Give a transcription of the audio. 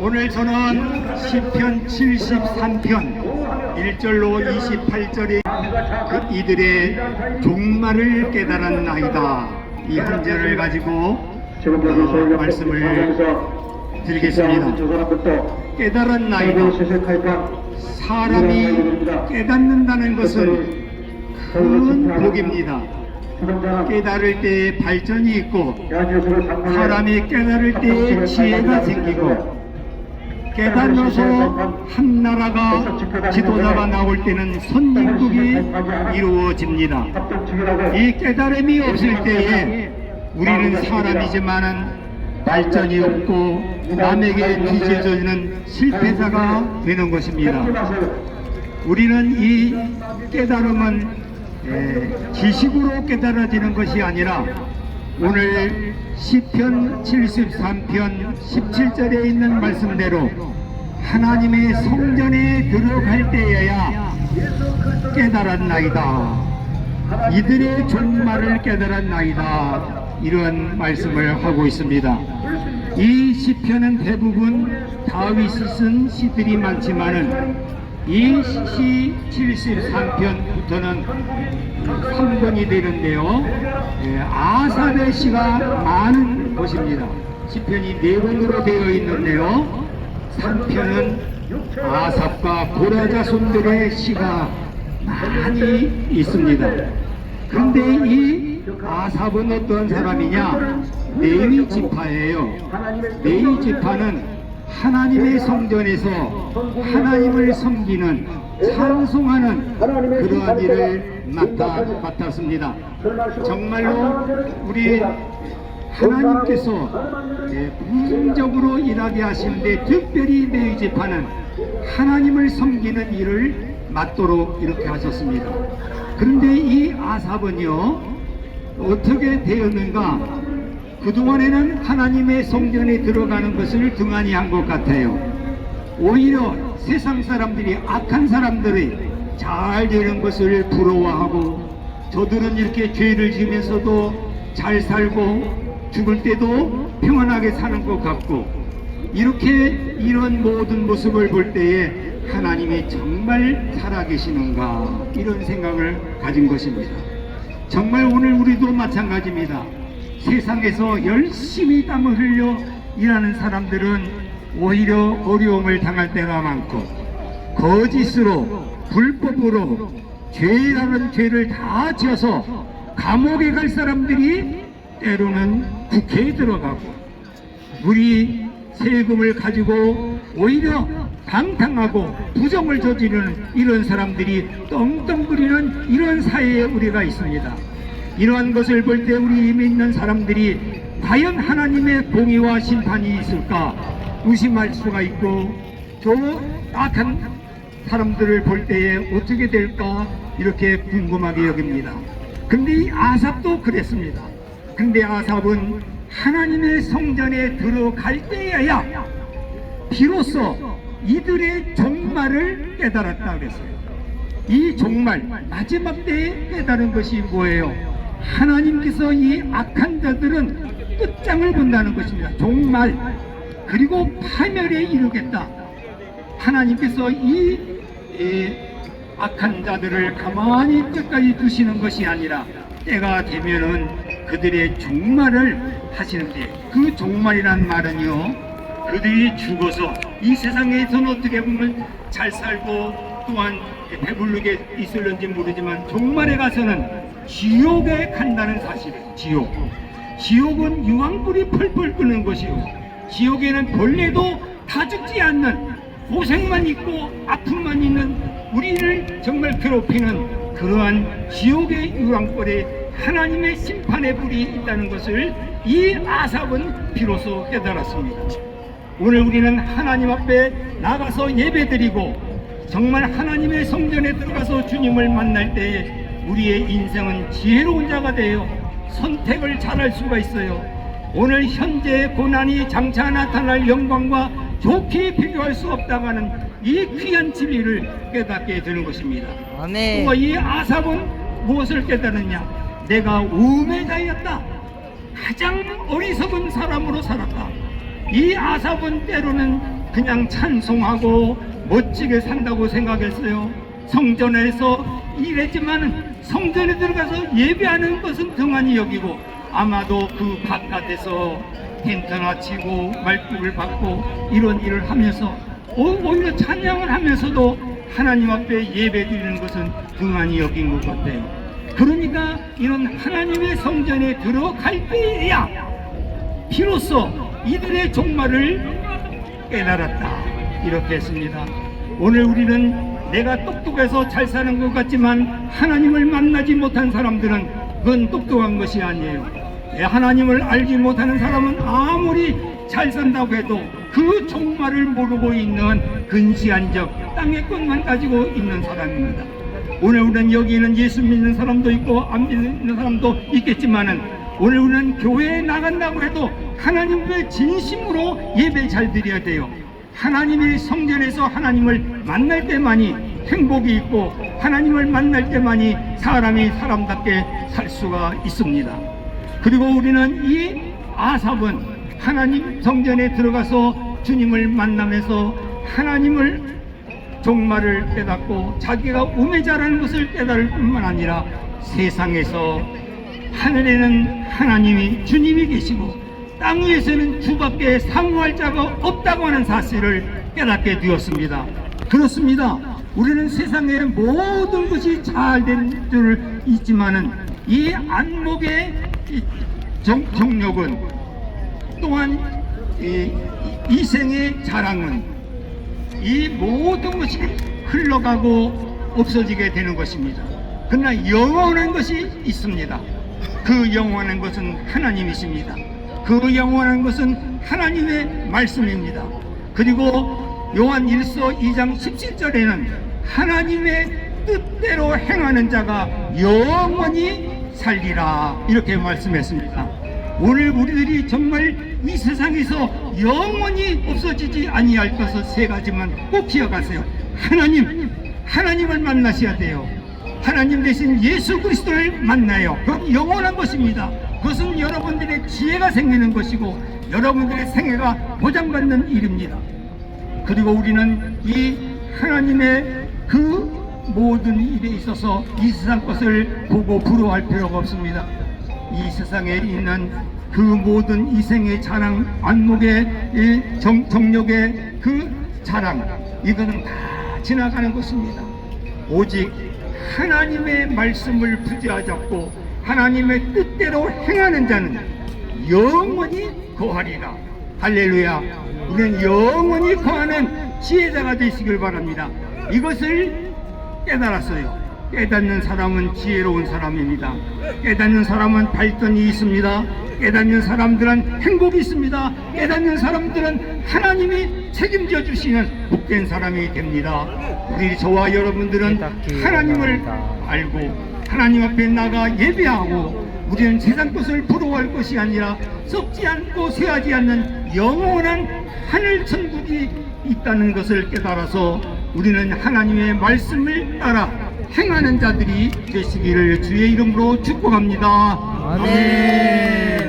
오늘 저는 시편 73편 1절로 28절의 그 이들의 종말을 깨달았나이다. 이 한 절을 가지고 어, 말씀을 드리겠습니다. 깨달았나이다. 사람이 깨닫는다는 것은 큰 복입니다. 깨달을 때 발전이 있고 사람이 깨달을 때 지혜가 생기고 깨달아서 한 나라가 지도자가 나올 때는 선진국이 이루어집니다. 이 깨달음이 없을 때에 우리는 사람이지만은 발전이 없고 남에게 뒤져지는 실패자가 되는 것입니다. 우리는 이 깨달음은 에, 지식으로 깨달아지는 것이 아니라 오늘 시편 73편 17절에 있는 말씀대로 하나님의 성전에 들어갈 때여야 깨달았나이다. 이들의 종말을 깨달았나이다. 이런 말씀을 하고 있습니다. 이 시편은 대부분 다윗이 쓴 시들이 많지만은 이 시 73편부터는 3권이 되는데요. 예, 아삽의 시가 많은 것입니다. 시편이 네 권으로 되어 있는데요. 3편은 아삽과 고라자손들의 시가 많이 있습니다. 그런데 이 아삽은 어떤 사람이냐? 레위 지파예요. 레위 지파는 하나님의 성전에서 하나님을 섬기는 찬송하는 그러한 일을 맡아, 맡았습니다. 정말로 우리 하나님께서 예, 부정적으로 일하게 하시는데 특별히 지파는 하나님을 섬기는 일을 맡도록 이렇게 하셨습니다. 그런데 이 아삽은요 어떻게 되었는가? 그동안에는 하나님의 성전에 들어가는 것을 등한히 한 것 같아요. 오히려 세상 사람들이 악한 사람들이 잘 되는 것을 부러워하고 저들은 이렇게 죄를 지면서도 잘 살고 죽을 때도 평안하게 사는 것 같고 이렇게 이런 모든 모습을 볼 때에 하나님이 정말 살아계시는가 이런 생각을 가진 것입니다. 정말 오늘 우리도 마찬가지입니다. 세상에서 열심히 땀을 흘려 일하는 사람들은 오히려 어려움을 당할 때가 많고 거짓으로 불법으로 죄라는 죄를 다 지어서 감옥에 갈 사람들이 때로는 국회에 들어가고 우리 세금을 가지고 오히려 방탕하고 부정을 저지르는 이런 사람들이 떵떵거리는 이런 사회에 우리가 있습니다. 이러한 것을 볼 때 우리 믿는 사람들이 과연 하나님의 공의와 심판이 있을까 의심할 수가 있고 저 악한 사람들을 볼 때에 어떻게 될까 이렇게 궁금하게 여깁니다. 근데 이 아삽도 그랬습니다. 근데 아삽은 하나님의 성전에 들어갈 때여야 비로소 이들의 종말을 깨달았다 그랬어요. 이 종말 마지막 때에 깨달은 것이 뭐예요? 하나님께서 이 악한 자들은 끝장을 본다는 것입니다. 종말 그리고 파멸에 이르겠다. 하나님께서 이, 이 악한 자들을 가만히 끝까지 두시는 것이 아니라 때가 되면은 그들의 종말을 하시는데 그 종말이란 말은요 그들이 죽어서 이 세상에서는 어떻게 보면 잘 살고 또한 배부르게 있을는지 모르지만 종말에 가서는 지옥에 간다는 사실이에요. 지옥. 지옥은 유황불이 펄펄 끄는 것이요. 지옥에는 벌레도 다 죽지 않는 고생만 있고 아픔만 있는 우리를 정말 괴롭히는 그러한 지옥의 유황불에 하나님의 심판의 불이 있다는 것을 이 아삽은 비로소 깨달았습니다. 오늘 우리는 하나님 앞에 나가서 예배드리고 정말 하나님의 성전에 들어가서 주님을 만날 때에 우리의 인생은 지혜로운 자가 되어 선택을 잘할 수가 있어요. 오늘 현재 고난이 장차 나타날 영광과 좋게 비교할 수 없다가는 이 귀한 진리를 깨닫게 되는 것입니다. 아멘. 또이 아삽은 무엇을 깨달았냐? 내가 우매자였다. 가장 어리석은 사람으로 살았다. 이 아삽은 때로는 그냥 찬송하고 멋지게 산다고 생각했어요. 성전에서 일했지만 성전에 들어가서 예배하는 것은 등한히 여기고 아마도 그 바깥에서 텐트나 치고 말뚝을 받고 이런 일을 하면서 오- 오히려 찬양을 하면서도 하나님 앞에 예배 드리는 것은 등한히 여긴 것 같아요. 그러니까 이런 하나님의 성전에 들어갈 때야 비로소 이들의 종말을 깨달았다. 이렇게 했습니다. 오늘 우리는 내가 똑똑해서 잘 사는 것 같지만 하나님을 만나지 못한 사람들은 그건 똑똑한 것이 아니에요. 예, 하나님을 알지 못하는 사람은 아무리 잘 산다고 해도 그 종말을 모르고 있는 근시한 적 땅의 것만 가지고 있는 사람입니다. 오늘 우리는 여기 있는 예수 믿는 사람도 있고 안 믿는 사람도 있겠지만은 오늘 우리는 교회에 나간다고 해도 하나님을 진심으로 예배 잘 드려야 돼요. 하나님의 성전에서 하나님을 만날 때만이 행복이 있고 하나님을 만날 때만이 사람이 사람답게 살 수가 있습니다. 그리고 우리는 이 아삽은 하나님 성전에 들어가서 주님을 만나면서 하나님을 종말을 깨닫고 자기가 우매자라는 것을 깨달을 뿐만 아니라 세상에서 하늘에는 하나님이 주님이 계시고 땅 위에서는 주밖에 상호할 자가 없다고 하는 사실을 깨닫게 되었습니다. 그렇습니다. 우리는 세상의 모든 것이 잘 된줄 있지만은 이 안목의 이 정, 정력은 또한 이, 이- 이 생의 자랑은 이 모든 것이 흘러가고 없어지게 되는 것입니다. 그러나 영원한 것이 있습니다. 그 영원한 것은 하나님이십니다. 그 영원한 것은 하나님의 말씀입니다. 그리고 요한 1서 2장 17절에는 하나님의 뜻대로 행하는 자가 영원히 살리라 이렇게 말씀했습니다. 오늘 우리들이 정말 이 세상에서 영원히 없어지지 아니할 것을 세 가지만 꼭 기억하세요. 하나님, 하나님을 만나셔야 돼요. 하나님 대신 예수 그리스도를 만나요. 그건 영원한 것입니다. 그것은 여러분들의 지혜가 생기는 것이고 여러분들의 생애가 보장받는 일입니다. 그리고 우리는 이 하나님의 그 모든 일에 있어서 이 세상 것을 보고 부러워할 필요가 없습니다. 이 세상에 있는 그 모든 이생의 자랑, 안목의 이 정, 정력의 그 자랑, 이거는 다 지나가는 것입니다. 오직 하나님의 말씀을 부지하잡고 하나님의 뜻대로 행하는 자는 영원히 거하리라. 할렐루야. 우리는 영원히 거하는 지혜자가 되시길 바랍니다. 이것을 깨달았어요. 깨닫는 사람은 지혜로운 사람입니다. 깨닫는 사람은 발전이 있습니다. 깨닫는 사람들은 행복이 있습니다. 깨닫는 사람들은 하나님이 책임져 주시는 복된 사람이 됩니다. 우리 저와 여러분들은 하나님을 알고 하나님 앞에 나가 예배하고 우리는 세상 것을 부러워할 것이 아니라 썩지 않고 쇠하지 않는 영원한 하늘 천국이 있다는 것을 깨달아서 우리는 하나님의 말씀을 따라 행하는 자들이 되시기를 주의 이름으로 축복합니다. 아멘.